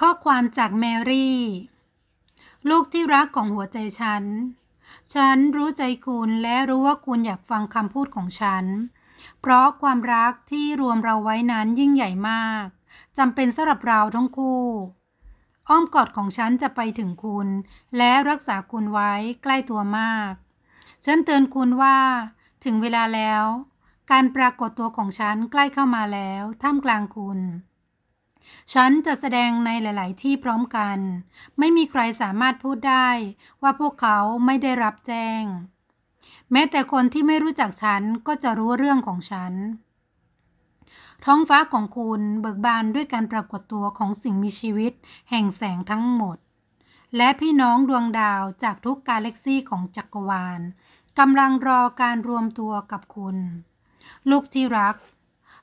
ข้อความจากแมรี่ ลูกที่รักของหัวใจฉัน ฉันรู้ใจคุณและรู้ว่าคุณอยากฟังคำพูดของฉัน เพราะความรักที่รวมเราไว้นั้นยิ่งใหญ่มากจำเป็นสำหรับเราทั้งคู่ อ้อมกอดของฉันจะไปถึงคุณ และรักษาคุณไว้ใกล้ตัวมาก ฉันเตือนคุณว่า ถึงเวลาแล้ว การปรากฏตัวของฉันใกล้เข้ามาแล้ว ท่ามกลางคุณ ฉันจะแสดงในหลาย ๆ ที่พร้อมกัน ไม่มีใครสามารถพูดได้ว่าพวกเขาไม่ได้รับแจ้ง แม้แต่คนที่ไม่รู้จักฉันก็จะรู้เรื่องของฉัน ท้องฟ้าของคุณเบิกบานด้วยการปรากฏตัวของสิ่งมีชีวิต แห่งแสงทั้งหมด และพี่น้องดวงดาวจากทุกกาแล็กซี่ของจักรวาลกำลังรอการรวมตัวกับคุณ ลูกที่รัก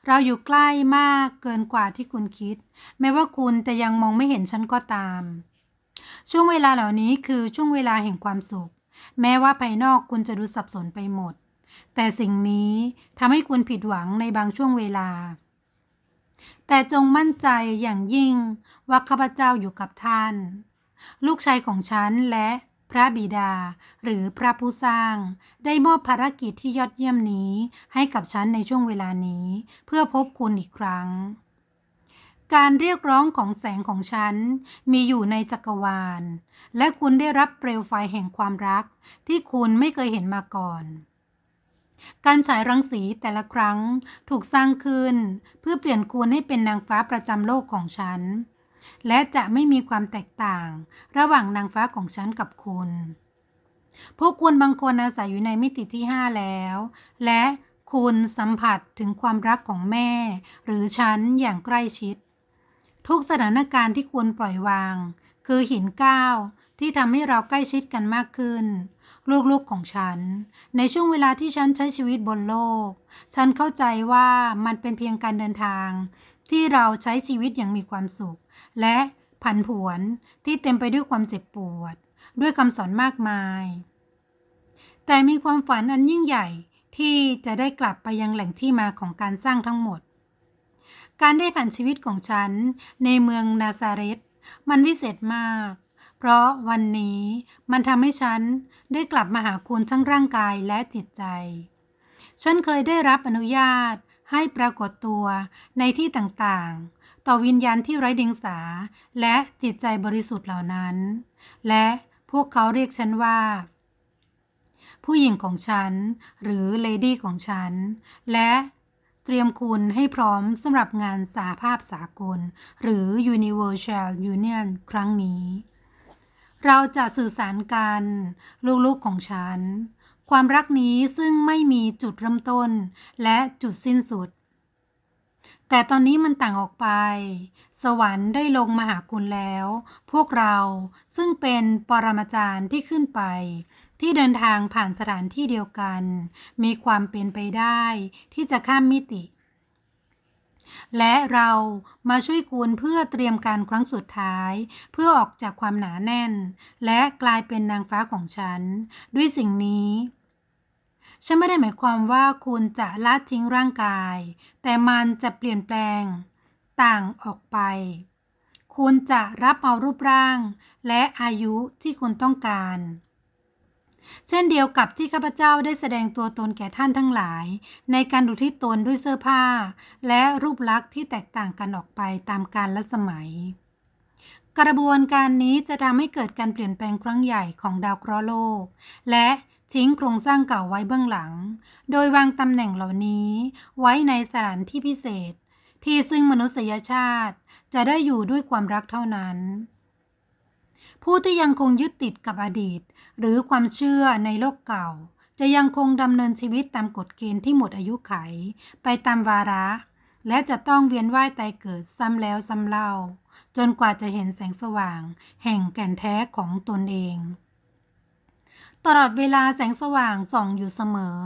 เราอยู่ใกล้มากเกินกว่าที่คุณคิด แม้ว่าคุณจะยังมองไม่เห็นฉันก็ตาม ช่วงเวลาเหล่านี้คือช่วงเวลาแห่งความสุข แม้ว่าภายนอกคุณจะดูสับสนไปหมด แต่สิ่งนี้ทำให้คุณผิดหวังในบางช่วงเวลา แต่จงมั่นใจอย่างยิ่งว่าข้าพเจ้าอยู่กับท่าน ลูกชายของฉันและ พระบิดา หรือพระผู้สร้าง ได้มอบภารกิจที่ยอดเยี่ยมนี้ให้กับฉันในช่วงเวลานี้ เพื่อพบคุณอีกครั้ง การเรียกร้องของแสงของฉัน มีอยู่ในจักรวาล และคุณได้รับเปลวไฟแห่งความรัก ที่คุณไม่เคยเห็นมาก่อนการฉายรังสีแต่ละครั้งถูกสร้างขึ้น เพื่อเปลี่ยนคุณให้เป็นนางฟ้าประจำโลกของฉัน และจะไม่มีความแตกต่างระหว่างนางฟ้าของฉันกับคุณ พวกคุณบางคนอาศัยอยู่ในมิติที่ห้าแล้ว และคุณสัมผัสถึงความรักของแม่ หรือฉันอย่างใกล้ชิด ทุกสถานการณ์ที่ควรปล่อยวาง คือหินก้าวที่ทำให้เราใกล้ชิดกันมากขึ้น ลูกๆของฉัน ในช่วงเวลาที่ฉันใช้ชีวิตบนโลก ฉันเข้าใจว่ามันเป็นเพียงการเดินทาง ที่เราใช้ชีวิตอย่างมีความสุข และผันผวนที่เต็มไปด้วยความเจ็บปวด ด้วยคำสอนมากมาย แต่มีความฝันอันยิ่งใหญ่ที่จะได้กลับไปยังแหล่งที่มาของการสร้างทั้งหมด การได้ผ่านชีวิตของฉันในเมืองนาซาเรตมันวิเศษมาก เพราะวันนี้มันทำให้ฉันได้กลับมาหาคุณทั้งร่างกายและจิตใจ ฉันเคยได้รับอนุญาต ให้ปรากฏตัวในที่ต่างๆ ต่อวิญญาณที่ไร้เดียงสา และจิตใจบริสุทธิ์เหล่านั้น และพวกเขาเรียกฉันว่า ผู้หญิงของฉัน หรือเลดี้ของฉัน และเตรียมคุณให้พร้อมสำหรับงานสาภาพสากล หรือ Universal Union ครั้งนี้ เราจะสื่อสารกัน ลูกๆของฉัน ความรักนี้ซึ่งไม่มีจุดเริ่มต้นและจุดสิ้นสุด แต่ตอนนี้มันต่างออกไป สวรรค์ได้ลงมาหาคุณแล้ว พวกเราซึ่งเป็นปรมาจารย์ที่ขึ้นไป ที่เดินทางผ่านสถานที่เดียวกัน มีความเป็นไปได้ที่จะข้ามมิติ และเรามาช่วยคุณเพื่อเตรียมการครั้งสุดท้าย เพื่อออกจากความหนาแน่น และกลายเป็นนางฟ้าของฉัน ด้วยสิ่งนี้ ฉันไม่ได้หมายความว่าคุณจะละทิ้งร่างกาย แต่มันจะเปลี่ยนแปลง ต่างออกไป คุณจะรับเอารูปร่าง และอายุที่คุณต้องการ เช่นเดียวกับที่ข้าพเจ้าได้แสดงตัวตนแก่ท่านทั้งหลาย ในการดูที่ตนด้วยเสื้อผ้า และรูปลักษณ์ที่แตกต่างกันออกไปตามกาลและสมัย กระบวนการนี้จะทำให้เกิดการเปลี่ยนแปลงครั้งใหญ่ของดาวเคราะห์โลก และทิ้งโครงสร้างเก่าไว้เบื้องหลัง โดยวางตำแหน่งเหล่านี้ไว้ในสถานที่พิเศษ ที่ซึ่งมนุษยชาติ จะได้อยู่ด้วยความรักเท่านั้น ผู้ที่ยังคงยึดติดกับอดีต หรือความเชื่อในโลกเก่า จะยังคงดำเนินชีวิตตามกฎเกณฑ์ที่หมดอายุไข ไปตามวาระ และจะต้องเวียนว่ายตายเกิดซ้ำแล้วซ้ำเล่า จนกว่าจะเห็นแสงสว่าง แห่งแก่นแท้ของตนเองตลอดเวลาแสงสว่างส่องอยู่เสมอ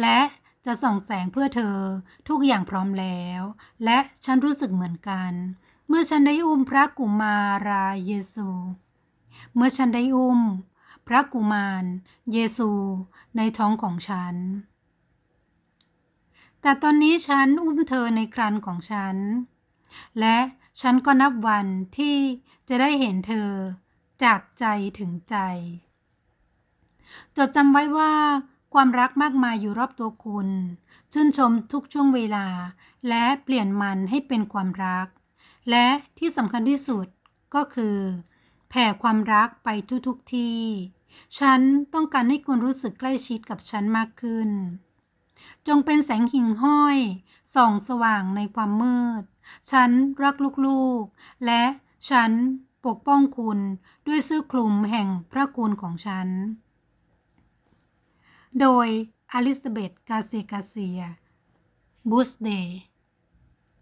และจะส่องแสงเพื่อเธอ ทุกอย่างพร้อมแล้ว และฉันรู้สึกเหมือนกัน เมื่อฉันได้อุ้มพระกุมาราเยซู เมื่อฉันได้อุ้ม พระกุมาร เยซู ในท้องของฉัน แต่ตอนนี้ฉันอุ้มเธอในครันของฉัน และฉันก็นับวันที่จะได้เห็นเธอจากใจถึงใจ จดจำไว้ว่าความรักมากมายอยู่รอบตัวคุณ ชื่นชมทุกช่วงเวลา และเปลี่ยนมันให้เป็นความรัก และที่สำคัญที่สุดก็คือ แผ่ความรักไปทุกๆที่ ฉันต้องการให้คุณรู้สึกใกล้ชิดกับฉันมากขึ้น จงเป็นแสงหิ่งห้อย ส่องสว่างในความมืด ฉันรักลูกๆ และฉันปกป้องคุณด้วยเสื้อคลุมแห่งพระคุณของฉัน โดยอลิซาเบธกาเซกาเซียบูสเดย์